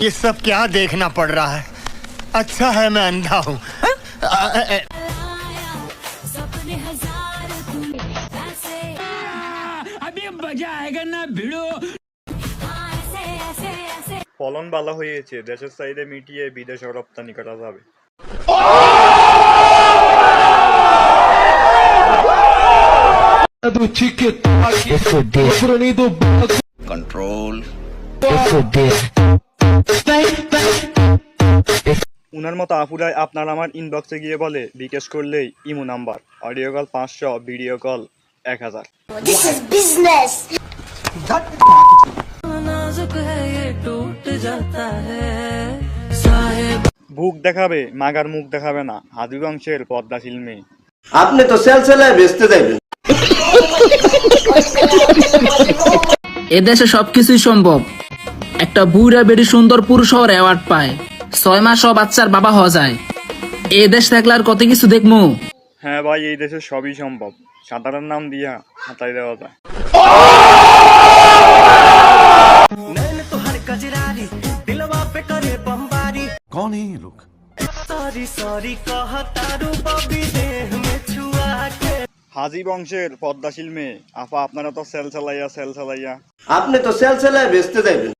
ये सब क्या देखना पड़ रहा है अच्छा है मैं अंधा हूँ ফলন ভালো হয়েছে দেশের চাহিদা মিটিয়ে বিদেশে রপ্তানি করা যাবে do উনার মতো আপুরাই আপনার আমার ইনবক্সে গিয়ে বলে বিকাশ করলেই ইমো নাম্বার অডিও কল পাঁচশো ভিডিও কল এক হাজার। বুক দেখাবে মাগার মুখ দেখাবে না। হাজু বংশের পদ্মাশীল মেয়ে আপনি তো সেল সেলায় বেচতে যাইবেন। এদেশে সবকিছুই সম্ভব। একটা বুড়া বেড়ি সুন্দর পুরুষ হওয়ার অ্যাওয়ার্ড পায় ছয় মাস ও বাচ্চার বাবা হওয়া যায় এ দেশ থাকলে আর কত কিছু দেখমু হ্যাঁ ভাই এই দেশে সবই সম্ভব সাঁতারের নাম দিয়া হাতাই দেওয়া যায় कौन है ये लोग হাজি বংশের পদ্মাশীল মেয়ে আপা আপনারা তো সেল চালাইয়া সেল চালাইয়া আপনি তো সেল সেলায় বেচতে যাইবেন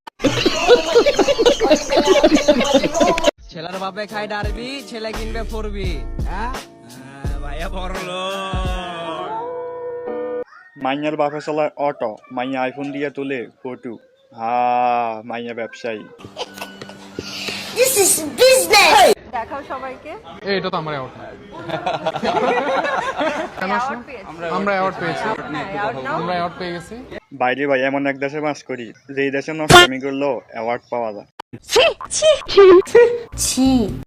বাপে খাই ডারবি ছেলে কিনবে ফোরবি হ্যাঁ? ভাইয়া পড়ল। মাইয়ার বাপে চালায় অটো মাইয়া আইফোন দিয়ে তুলে ফটো। হা মাইয়া ব্যবসায়ী। This is business. দেখাও সবাইকে। এটা তো আমার অ্যাওয়ার্ড অ্যাওয়ার্ড আমরা অ্যাওয়ার্ড পেয়েছি। আমরা অ্যাওয়ার্ড পেয়ে গেছি। বাইরে ভাই এমন এক দেশে বাস করি যেই দেশে নষ্টামি করলেও অ্যাওয়ার্ড পাওয়া যায়। 七七七七七